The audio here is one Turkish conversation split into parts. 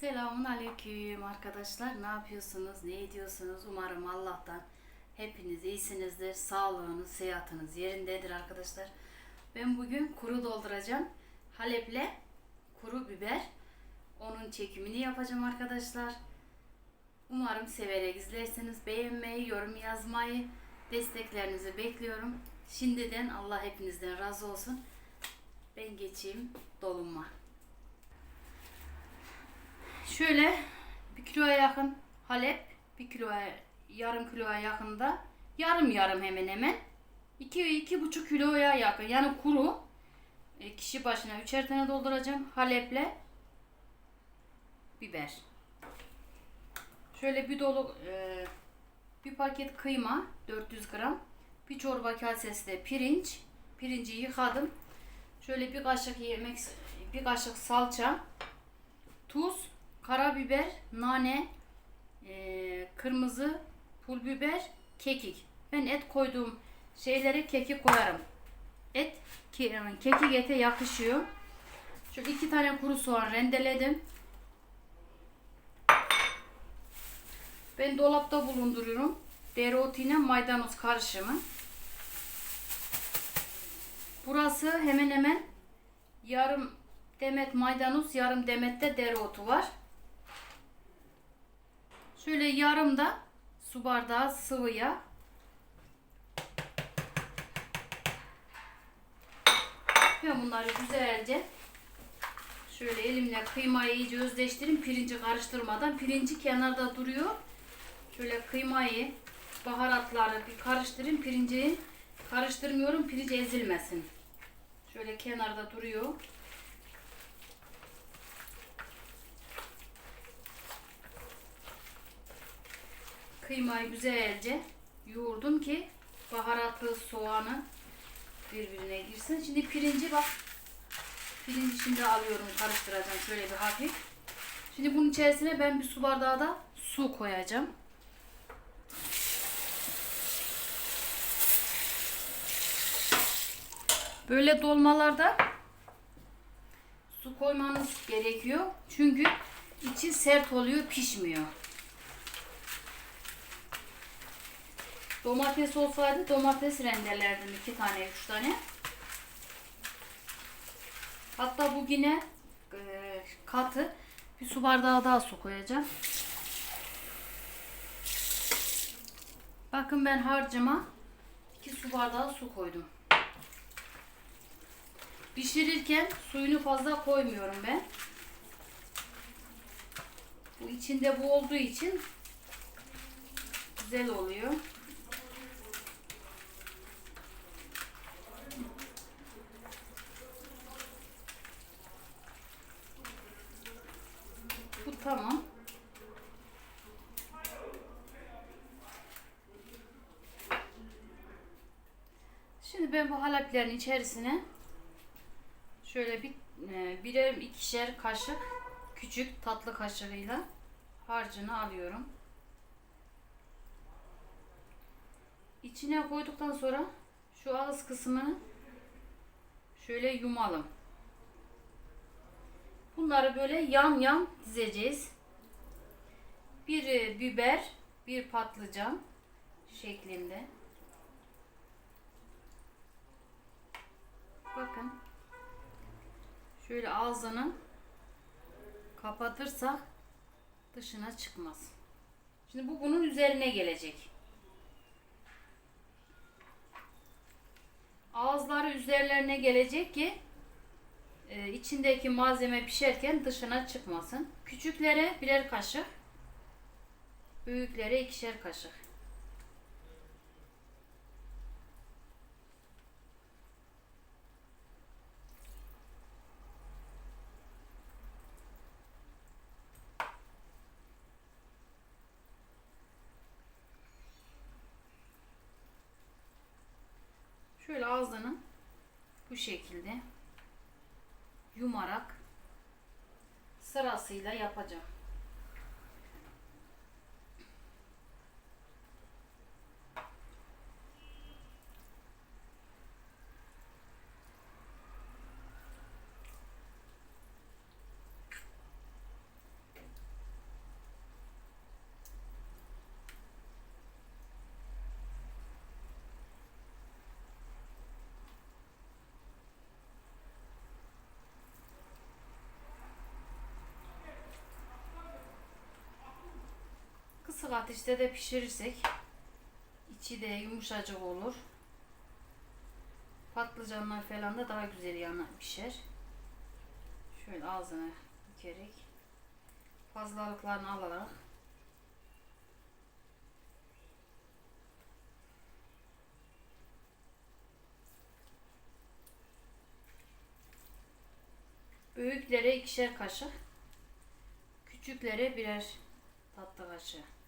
Selamun aleyküm arkadaşlar. Ne yapıyorsunuz? Ne ediyorsunuz? Umarım Allah'tan hepiniz iyisinizdir. Sağlığınız, sıhhatiniz yerindedir arkadaşlar. Ben bugün kuru dolduracağım. Halep'le kuru biber. Onun çekimini yapacağım arkadaşlar. Umarım severek izlersiniz. Beğenmeyi, yorum yazmayı, desteklerinizi bekliyorum. Şimdiden Allah hepinizden razı olsun. Ben geçeyim doluma. Şöyle bir kiloya yakın Halep, bir kiloya yarım kiloya yakında yarım yarım hemen hemen iki iki buçuk kiloya yakın yani kuru e, kişi başına üçer tane dolduracağım Halep'le biber. Şöyle bir dolu e, bir paket kıyma 400 gram bir çorba kasesi de pirinç pirinci yıkadım. Şöyle bir kaşık yemek bir kaşık salça tuz, karabiber, nane, e, kırmızı pul biber, kekik. Ben et koyduğum şeylere kekik koyarım. Et, ke- kekik ete yakışıyor. Şu iki tane kuru soğan rendeledim. Ben dolapta bulunduruyorum. Dereotuyla maydanoz karışımı. Burası hemen hemen yarım demet maydanoz, yarım demet de dereotu var. Şöyle yarım da su bardağı sıvı yağ. Ben bunları güzelce şöyle elimle kıymayı iyice özleştireyim. Pirinci karıştırmadan. Pirinci kenarda duruyor. Şöyle kıymayı, baharatları bir karıştırayım. Pirinci karıştırmıyorum. Pirinç ezilmesin. Şöyle kenarda duruyor. Kıymayı güzelce yoğurdum ki baharatlı soğanı birbirine girsin. Şimdi pirinci bak. Pirinci şimdi alıyorum karıştıracağım şöyle bir hafif. Şimdi bunun içerisine ben bir su bardağı da su koyacağım. Böyle dolmalarda su koymanız gerekiyor. Çünkü içi sert oluyor, pişmiyor. Domates olsaydı domates rendelerdim iki tane, üç tane. Hatta bu yine e, katı bir su bardağı daha su koyacağım. Bakın ben harcıma iki su bardağı su koydum. Pişirirken suyunu fazla koymuyorum ben. Bu içinde bu olduğu için güzel oluyor. Bu tamam. Ben bu haleplerin içerisine şöyle bir e, birer ikişer kaşık küçük tatlı kaşığıyla harcını alıyorum. İçine koyduktan sonra şu ağız kısmını şöyle yumalım. Bunları böyle yan yan dizeceğiz. Bir e, biber, bir patlıcan şeklinde. Bakın. Şöyle ağzını kapatırsak dışına çıkmaz. Şimdi bu bunun üzerine gelecek. Ağızları üzerlerine gelecek ki e, içindeki malzeme pişerken dışına çıkmasın. Küçüklere birer kaşık, büyüklere ikişer kaşık. Şöyle ağzını bu şekilde yumarak sırasıyla yapacağım. Kısık ateşte de pişirirsek içi de yumuşacık olur. Patlıcanlar falan da daha güzel yana pişer. Şöyle ağzına dikerek fazlalıklarını alarak Büyüklere ikişer kaşık, küçüklere birer tatlı kaşığı.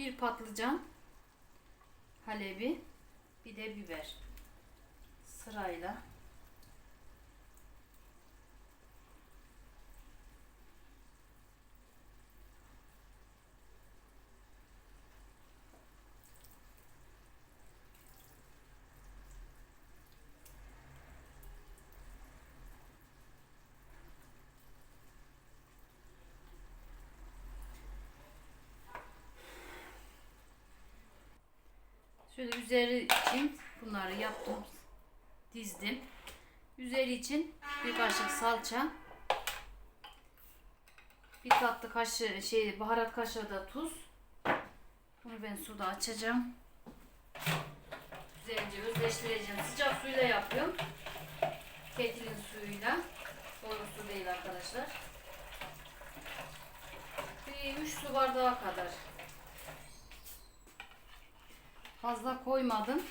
Bir patlıcan, halebi, bir de biber. Sırayla Şöyle üzeri için bunları yaptım. Dizdim. Üzeri için bir kaşık salça. Bir tatlı kaşığı şey baharat kaşığı da tuz. Bunu ben suda açacağım. Güzelce özleştireceğim. Sıcak suyla yapıyorum. Ketilin suyuyla. Soğuk su değil arkadaşlar. Bir 3 su bardağı kadar Fazla koymadım.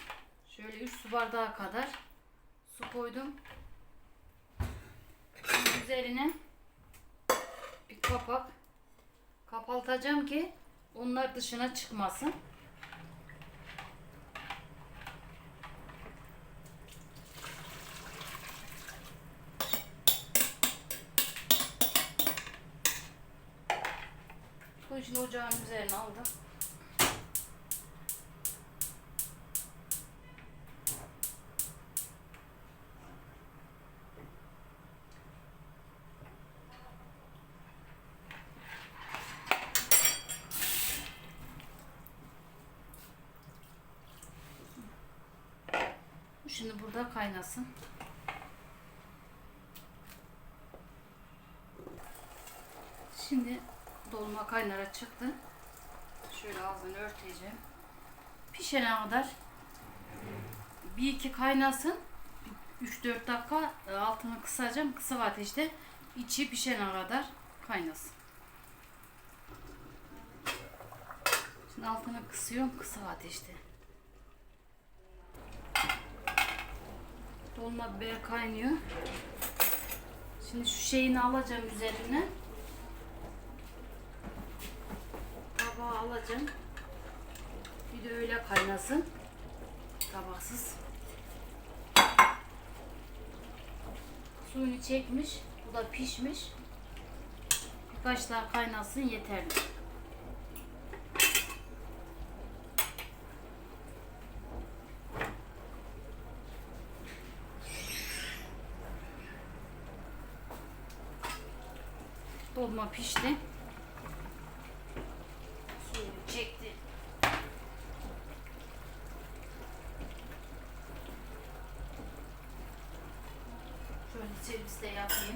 Şöyle 3 su bardağı kadar su koydum. Şimdi üzerine bir kapak kapatacağım ki onlar dışına çıkmasın. Bunu şimdi ocağın üzerine aldım. Şimdi burada kaynasın. Şimdi dolma kaynara çıktı. Şöyle ağzını örteceğim. Pişene kadar bir iki kaynasın. 3-4 dakika e, altını kısacağım. Kısık ateşte içi pişene kadar kaynasın. Şimdi altını kısıyorum kısık ateşte. Dolma biber kaynıyor. Şimdi şu şeyini alacağım üzerine. Tabağa alacağım. Bir de öyle kaynasın. Tabaksız. Suyunu çekmiş. Bu da pişmiş. Birkaç daha kaynasın yeterli. Dolma pişti. Suyunu çekti. Şöyle serviste yapayım.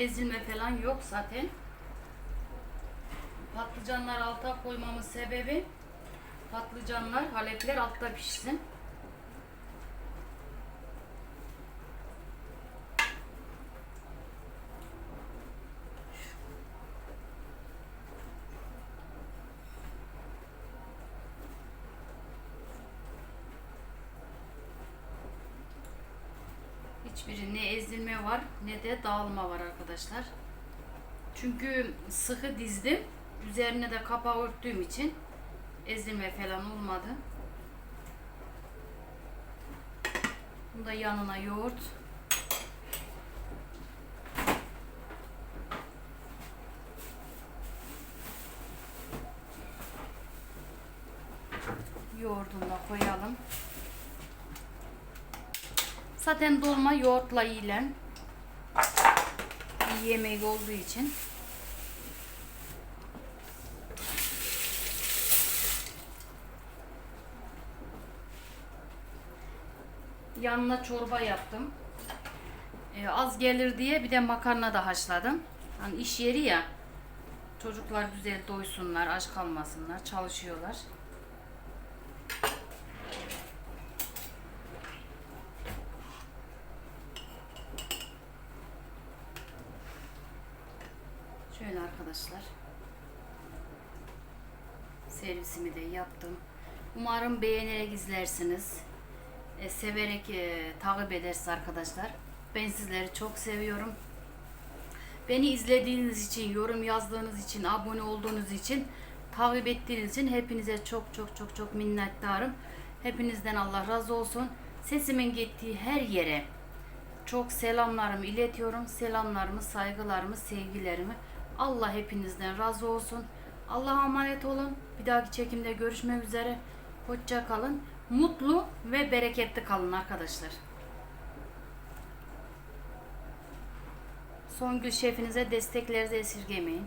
Ezilme falan yok zaten. Patlıcanlar alta koymamın sebebi patlıcanlar, halepler altta pişsin. Hiçbiri ne ezilme var ne de dağılma var arkadaşlar. Çünkü sıkı dizdim. Üzerine de kapağı örttüğüm için ezilme falan olmadı. Bunu da yanına yoğurt. Yoğurdunu da koyalım. Zaten dolma yoğurtla yiyilen bir yemek olduğu için yanına çorba yaptım. Ee, az gelir diye bir de makarna da haşladım. Hani iş yeri ya. Çocuklar güzel doysunlar, aç kalmasınlar, çalışıyorlar. Şöyle arkadaşlar. Servisimi de yaptım. Umarım beğenerek izlersiniz. E, severek e, takip edersiniz arkadaşlar. Ben sizleri çok seviyorum. Beni izlediğiniz için, yorum yazdığınız için, abone olduğunuz için, takip ettiğiniz için hepinize çok çok çok çok minnettarım. Hepinizden Allah razı olsun. Sesimin gittiği her yere çok selamlarımı iletiyorum. Selamlarımı, saygılarımı, sevgilerimi. Allah hepinizden razı olsun. Allah'a emanet olun. Bir dahaki çekimde görüşmek üzere. Hoşça kalın. Mutlu ve bereketli kalın arkadaşlar. Songül şefinize desteklerinizi esirgemeyin.